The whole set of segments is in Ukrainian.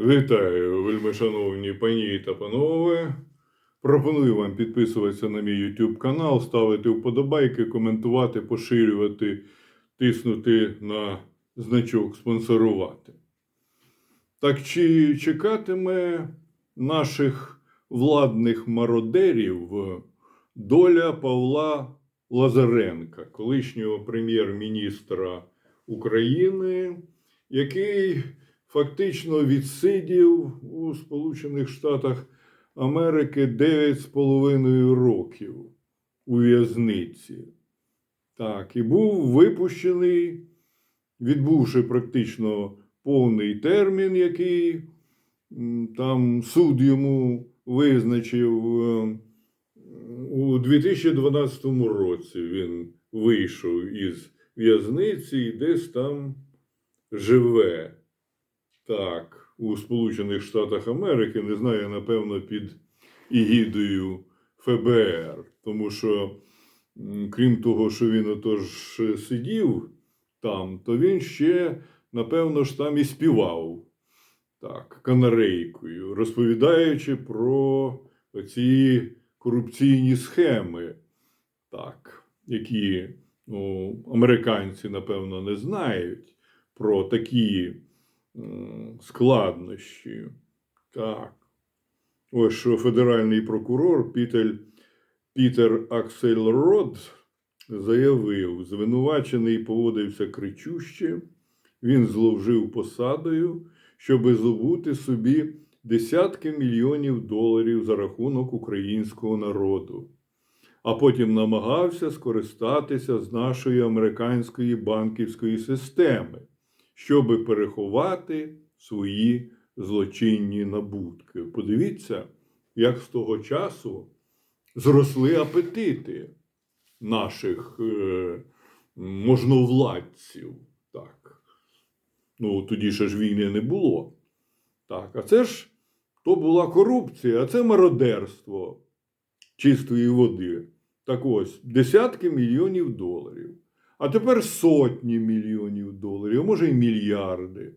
Вітаю, вельмишановні пані та панове. Пропоную вам підписуватися на мій YouTube канал, ставити вподобайки, коментувати, поширювати, тиснути на значок спонсорувати. Так чи чекатиме наших владних мародерів доля Павла Лазаренка, колишнього прем'єр-міністра України, який фактично відсидів у Сполучених Штатах Америки 9,5 років у в'язниці. Так, і був випущений, відбувши практично повний термін, який там суд йому визначив. е, У 2012 році він вийшов із в'язниці і десь там живе. Так, у Сполучених Штатах Америки, не знаю, напевно, під ігідою ФБР. Тому що, крім того, що він отож сидів там, то він ще, напевно ж, там і співав так, канарейкою, розповідаючи про ці корупційні схеми, так, які ну, американці, напевно, не знають про такі складнощі. Так. Ось що федеральний прокурор Пітер, Пітер Аксельрод заявив, звинувачений поводився кричуще, він зловжив посадою, щоби здобути собі десятки мільйонів доларів за рахунок українського народу, а потім намагався скористатися з нашої американської банківської системи, щоби переховати свої злочинні набутки. Подивіться, як з того часу зросли апетити наших е, можновладців. Так. Ну, тоді ще ж війни не було. Так, а це ж то була корупція, а це мародерство чистої води. Так ось, десятки мільйонів доларів. А тепер сотні мільйонів доларів, може й мільярди.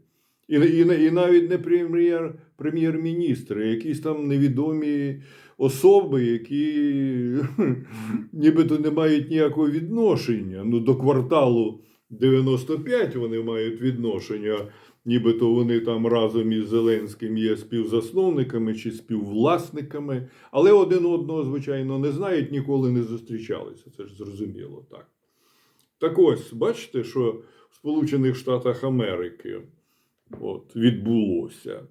І, і, і навіть не прем'єр, прем'єр-міністр, а якісь там невідомі особи, які нібито не мають ніякого відношення. Ну, до кварталу 95 вони мають відношення, нібито вони там разом із Зеленським є співзасновниками чи співвласниками, але один одного, звичайно, не знають, ніколи не зустрічалися. Це ж зрозуміло так. Так ось, бачите, що в Сполучених Штатах Америки от, відбулося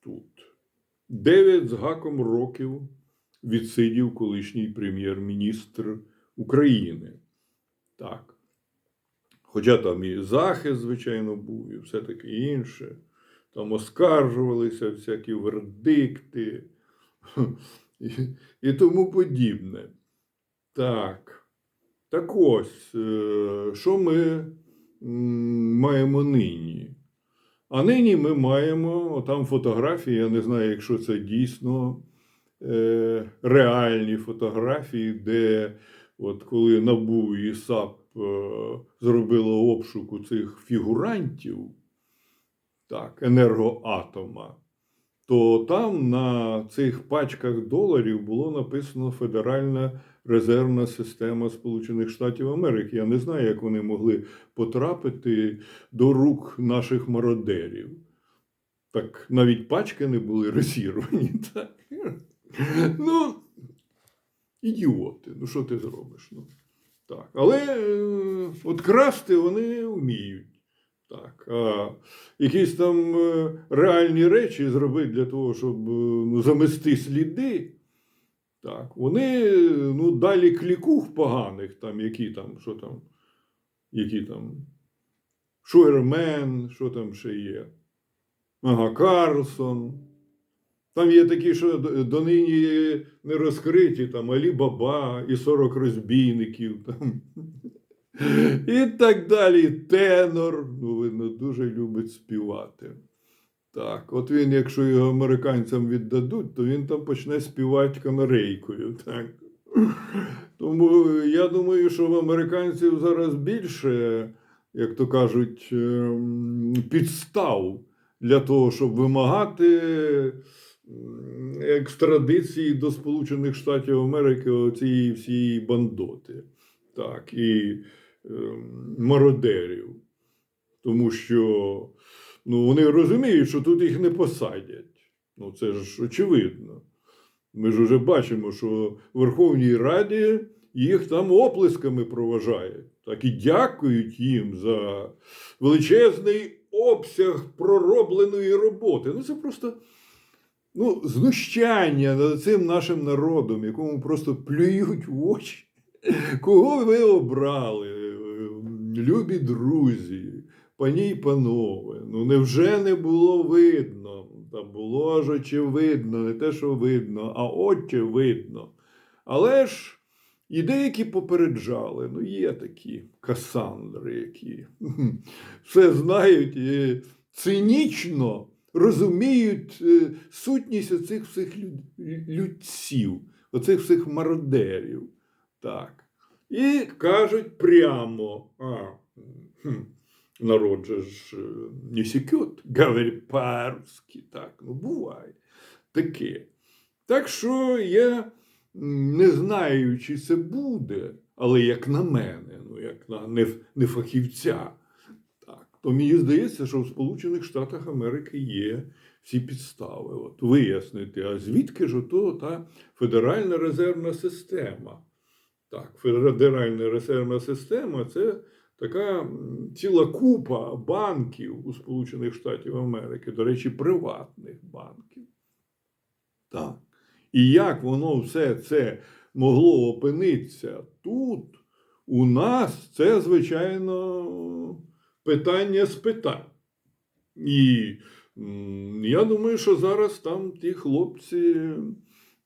тут. Дев'ять з гаком років відсидів колишній прем'єр-міністр України. Так. Хоча там і захист, звичайно, був, і все таке інше. Там оскаржувалися всякі вердикти і, і тому подібне. Так. Так ось, е, що ми маємо нині? А нині ми маємо там фотографії, я не знаю, якщо це дійсно е, реальні фотографії, де от коли НАБУ і САП е, зробило обшук цих фігурантів, так, енергоатома, то там на цих пачках доларів було написано Федеральна резервна система Сполучених Штатів Америки. Я не знаю, як вони могли потрапити до рук наших мародерів. Так навіть пачки не були розірвані. Так? Ну, ідіоти, ну що ти зробиш? Ну, так. Але е, от красти вони вміють. Так. А якісь там е, реальні речі зробити для того, щоб е, ну, замести сліди. Так, вони ну, далі клікух поганих, там, які там, що там, які там, Шуермен, що там ще є. Ага, Карлсон. Там є такі, що донині не розкриті, там Алі Баба і 40 розбійників. Там. І так далі. Тенор, ну, видно, дуже любить співати. Так, от він, якщо його американцям віддадуть, то він там почне співати канарейкою. Так. Тому я думаю, що в американців зараз більше, як то кажуть, ем, підстав для того, щоб вимагати екстрадиції до Сполучених Штатів Америки цієї всієї бандоти, так, і мародерів. Тому що ну, вони розуміють, що тут їх не посадять. Ну, це ж очевидно. Ми ж вже бачимо, що в Верховній Раді їх там оплесками проважають. Так і дякують їм за величезний обсяг проробленої роботи. Ну, це просто ну, знущання над цим нашим народом, якому просто плюють в очі. Кого ви обрали, любі друзі, пані й панове? Ну невже не було видно? Та було ж очевидно, не те, що видно, а очевидно. Але ж і деякі попереджали, ну є такі касандри, які все знають і цинічно розуміють е, сутність оцих всіх людців, оцих всіх мародерів. Так. І кажуть прямо, а, хм, народ же ж е, не секет, говорить по-русски. Так, ну буває таке. Так що я не знаю, чи це буде, але як на мене, ну як на не, не фахівця, так, то мені здається, що в Сполучених Штатах Америки є всі підстави. От, вияснити, а звідки ж ото та Федеральна резервна система? Так, Федеральна резервна система це така ціла купа банків у Сполучених Штатів Америки, до речі, приватних банків. Так. І як воно все це могло опинитися тут, у нас це, звичайно, питання з питань. І я думаю, що зараз там ті хлопці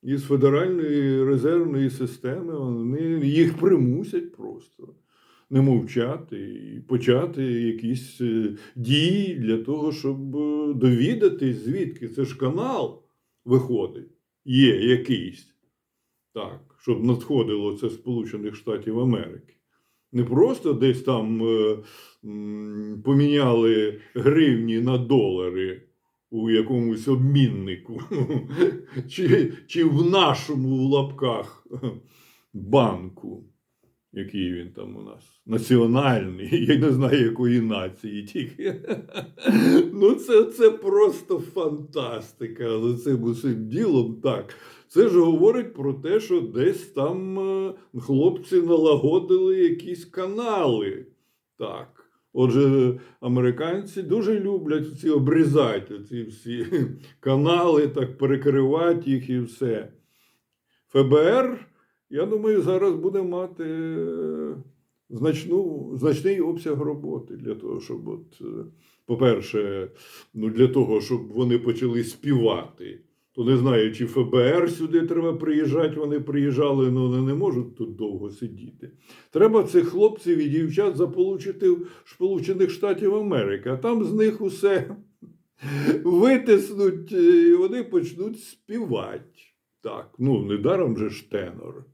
із Федеральної резервної системи, вони їх примусять просто не мовчати і почати якісь е, дії для того, щоб е, довідатись, звідки це ж канал виходить, є якийсь. Так, щоб надходило це Сполучених Штатів Америки. Не просто десь там е, поміняли гривні на долари у якомусь обміннику, чи, чи в нашому в лапках банку, який він там у нас національний, я не знаю якої нації тільки. Ну, це, це просто фантастика. За цим усім ділом так. Це ж говорить про те, що десь там е, хлопці налагодили якісь канали. Так. Отже, американці дуже люблять ці обрізати ці всі канали, так перекривати їх і все. ФБР, я думаю, зараз буде мати е, значну, значний обсяг роботи для того, щоб, от, е, по-перше, ну, для того, щоб вони почали співати. То не знаю, чи ФБР сюди треба приїжджати, вони приїжджали, але вони не можуть тут довго сидіти. Треба цих хлопців і дівчат заполучити в Сполучених Штатів Америки, а там з них усе витиснуть, е, і вони почнуть співати. Так, ну недаром же ж тенор.